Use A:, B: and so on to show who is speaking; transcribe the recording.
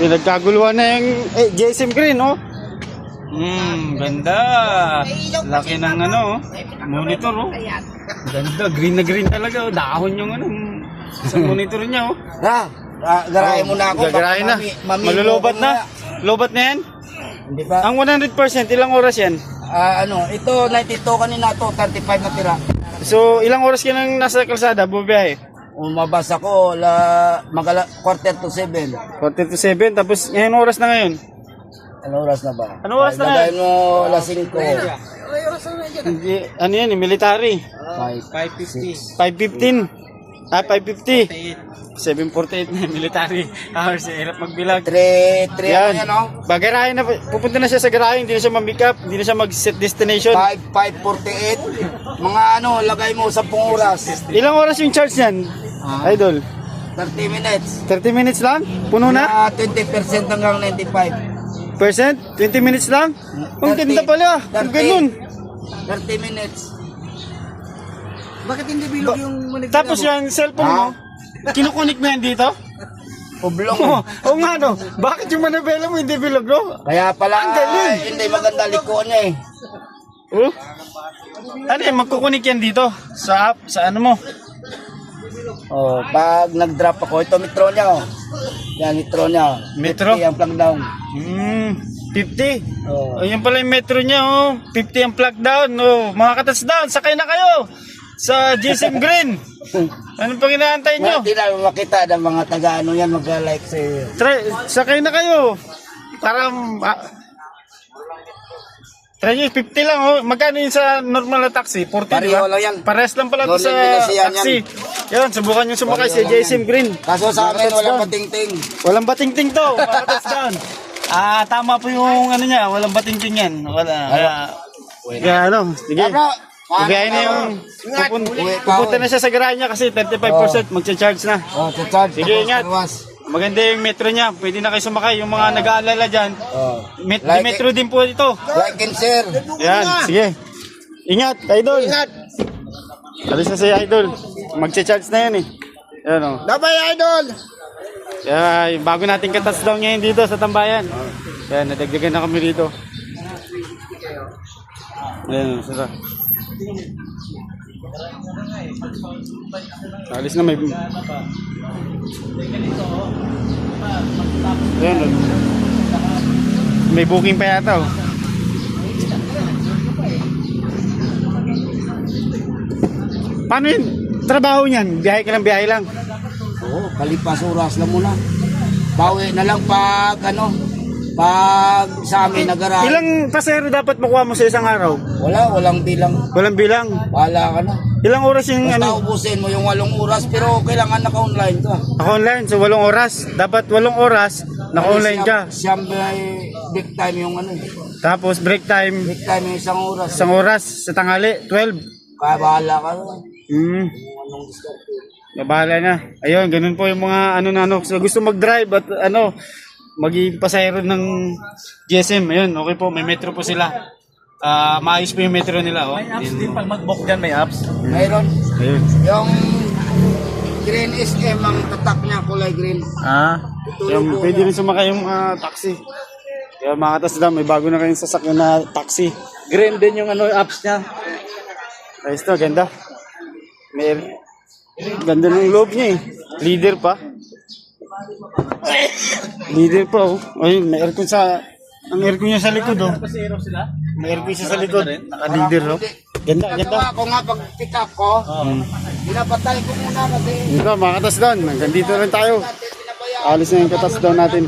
A: Pinagkaguluhan na yung eh, JSM Green, oh. Hmm, ganda. Laki ng ano, oh. monitor, oh. Ganda, green na green talaga, oh. Dahon yung ano, sa monitor niya, oh.
B: Na, ah, garahin mo na ako.
A: Gagarahin na.
B: mami- mami-
A: Malulobat na. Lobat na yan?
B: Hindi ba?
A: Ang 100%, ilang oras yan?
B: Ah, ano, ito 92 kanina to, 35 na tira.
A: So, ilang oras ka nang nasa kalsada, bubiyahe?
B: Umabas ako, la, magala, quarter to 7.
A: Quarter to 7, tapos ngayon oras na ngayon.
B: Ano oras na ba?
A: Ano oras na
B: Lagayin mo alas 5.
A: Hindi, ano yan, eh, military.
B: 5,
A: 5.15. Ah, 5.50. 7.48 na military hours. Eh, hirap magbilag.
B: 3, 3
A: Yan.
B: ano yan, no?
A: Bagarahin na, pupunta na siya sa garahe, hindi na siya mag-pick up, hindi na siya mag-set destination.
B: 5, 5.48. Mga ano, lagay mo 10 oras.
A: Ilang oras yung charge niyan,
B: Ah.
A: idol?
B: 30 minutes.
A: 30 minutes lang? Puno na?
B: Na 20% hanggang 95.
A: Percent? 20 minutes lang? Ang
B: 30,
A: ganda pala. Ang
B: 30.
A: ganun.
B: 30 minutes. Bakit hindi bilog yung manigla
A: Tapos yung cellphone mo, kinukunik mo yan dito?
B: Oblong.
A: Oo oh, nga no. Bakit yung manabela mo hindi bilog no?
B: Kaya pala,
A: Ang galing.
B: ay, hindi maganda liko niya eh.
A: Oh? Ano yan, magkukunik yan dito? Sa app, sa ano mo?
B: Oh, pag nag-drop ako, ito metro niya oh. Yan metro niya.
A: Metro?
B: 50 ang plug down.
A: Mm, 50?
B: Oh.
A: oh Ayun pala yung metro niya oh. 50 ang plug down. Oh, mga ka-touchdown, sakay na kayo sa GSM Green. Anong pang inaantay nyo?
B: Hindi na makita ng mga taga-ano yan mag-like sa'yo.
A: Try, sakay na kayo. Para uh, ah, 350 lang oh. Magkano yun sa normal na taxi? 40
B: Pareho
A: diba?
B: lang yan.
A: Pares lang pala to sa
B: Venezian yan.
A: taxi. Yan, subukan nyo sumakay
B: si
A: JSM Green.
B: Kaso sa
A: akin,
B: walang patingting.
A: Walang batingting to, mga touchdown. Ah, tama po yung ano niya, walang batingting yan. Wala. Ano? Kaya, kaya ano, sige.
B: Kaya bro,
A: Ibigay na yung pupun-
B: Uwi ka,
A: pupunta na siya sa garahe niya kasi 35% magcha-charge na.
B: Oh, charge.
A: Sige, ingat. iwas. Maganda yung metro niya. Pwede na kayo sumakay. Yung mga nag-aalala dyan,
B: Oh.
A: met,
B: Like
A: metro din po ito.
B: Like and share.
A: Yan, sige. Ingat, idol.
B: Ingat.
A: Alis na si idol. Magcha-charge na yan eh. Yan o.
B: Dabay, idol.
A: Yung bago nating katasdown ngayon dito sa tambayan. Yan, nadagdagan na kami dito. Yan, sira. Alis na may... Yan, may booking pa yata oh. Paano yun? Trabaho niyan? Biyahe ka lang, biyahe lang.
B: Oo, kalipas oras lang muna. Bawi na lang pag ano, pag sa amin nagara.
A: Ilang pasero dapat makuha mo sa isang araw?
B: Wala, walang bilang.
A: Walang bilang.
B: Wala ka na.
A: Ilang oras yung
B: Basta
A: ano?
B: ubusin mo yung walong oras pero kailangan naka-online ka.
A: Ako online, so walong oras. Dapat walong oras, naka-online ka.
B: Siyam may big time yung ano. eh.
A: Tapos break time,
B: Big time yung isang oras.
A: isang oras sa tanghali, 12.
B: Kaya bahala ka na.
A: Hmm,
B: Kung anong diskarte.
A: bahala na. Ayun, ganun po yung mga ano na ano. So, gusto mag-drive at ano, maging pasahero ng GSM. Ayun, okay po, may metro po sila. Ah, maayos po yung metro nila, oh. May apps din pag mag-book dyan, may apps.
B: Mayroon.
A: Ayun.
B: Yung green SM ang tatak niya kulay green.
A: Ah, yung pwede rin sumakay yung ah, taxi. Kaya mga katasdam, may bago na kayong sasakyan na taxi.
B: Green din yung ano apps niya.
A: Ayos to, ganda. May ganda ng loob niya eh. Leader pa. Leader pa oh. Ay, may aircon sa ang aircon niya sa likod oh. May aircon siya sa likod. Naka-leader oh. Ganda, ganda.
B: Nagawa ko nga pag pick up ko, pinapatay ko muna kasi
A: Ito mga katasdan, hanggang dito lang tayo. Alis na yung katasdan natin.